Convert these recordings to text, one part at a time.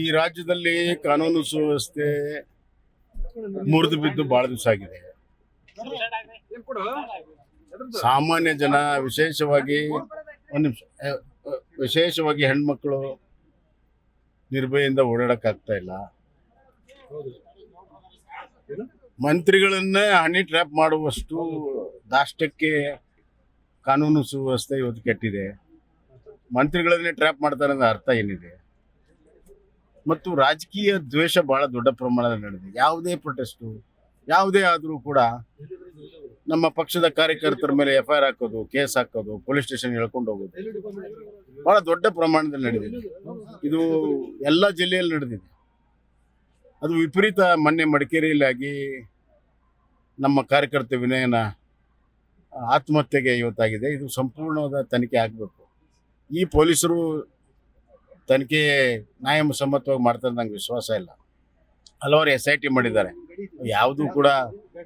ಈ ರಾಜ್ಯದಲ್ಲಿ ಕಾನೂನು ಸುವ್ಯವಸ್ಥೆ ಮುರಿದು ಬಿದ್ದು ಬಹಳ ದಿವಸ ಆಗಿದೆ. ಸಾಮಾನ್ಯ ಜನ, ವಿಶೇಷವಾಗಿ ಒಂದು ನಿಮಿಷ ವಿಶೇಷವಾಗಿ ಹೆಣ್ಮಕ್ಳು ನಿರ್ಭಯಿಂದ ಓಡಾಡಕ್ಕಾಗ್ತಾ ಇಲ್ಲ. ಮಂತ್ರಿಗಳನ್ನೇ ಹನಿ ಟ್ರ್ಯಾಪ್ ಮಾಡುವಷ್ಟು ದಾಷ್ಟಕ್ಕೆ ಕಾನೂನು ಸುವ್ಯವಸ್ಥೆ ಇವತ್ತು ಕೆಟ್ಟಿದೆ. ಮಂತ್ರಿಗಳನ್ನೇ ಟ್ರ್ಯಾಪ್ ಮಾಡ್ತಾರೆ ಅನ್ನೋ ಅರ್ಥ ಏನಿದೆ? ಮತ್ತು ರಾಜಕೀಯ ದ್ವೇಷ ಬಹಳ ದೊಡ್ಡ ಪ್ರಮಾಣದಲ್ಲಿ ನಡೆದಿದೆ. ಯಾವುದೇ ಪ್ರೊಟೆಸ್ಟು ಯಾವುದೇ ಆದರೂ ಕೂಡ ನಮ್ಮ ಪಕ್ಷದ ಕಾರ್ಯಕರ್ತರ ಮೇಲೆ ಎಫ್ ಐ ಆರ್ ಹಾಕೋದು, ಕೇಸ್ ಹಾಕೋದು ಪೊಲೀಸ್ ಸ್ಟೇಷನ್ ಹೇಳ್ಕೊಂಡು ಹೋಗೋದು ಬಹಳ ದೊಡ್ಡ ಪ್ರಮಾಣದಲ್ಲಿ ನಡೆದಿದೆ. ಇದು ಎಲ್ಲ ಜಿಲ್ಲೆಯಲ್ಲಿ ನಡೆದಿದೆ. ಅದು ವಿಪರೀತ ಮೊನ್ನೆ ಮಡಿಕೇರಿಯಲ್ಲಾಗಿ ನಮ್ಮ ಕಾರ್ಯಕರ್ತ ವಿನಯನ ಆತ್ಮಹತ್ಯೆಗೆ ಇವತ್ತಾಗಿದೆ. ಇದು ಸಂಪೂರ್ಣವಾದ ತನಿಖೆ ಆಗಬೇಕು. ಈ ಪೊಲೀಸರು ತನಿಖೆ ನ್ಯಾಯಸಮ್ಮತವಾಗಿ ಮಾಡ್ತಾರೆ ನಂಗೆ ವಿಶ್ವಾಸ ಇಲ್ಲ. ಹಲವಾರು ಎಸ್ ಐ ಟಿ ಮಾಡಿದ್ದಾರೆ. ಯಾವುದೂ ಕೂಡ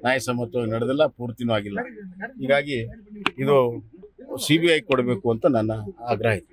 ನ್ಯಾಯಸಮ್ಮತವಾಗಿ ನಡೆದಿಲ್ಲ, ಪೂರ್ತಿನೂ ಆಗಿಲ್ಲ. ಹೀಗಾಗಿ ಇದು ಸಿ ಬಿ ಐ ಕೊಡಬೇಕು ಅಂತ ನನ್ನ ಆಗ್ರಹ ಇದೆ.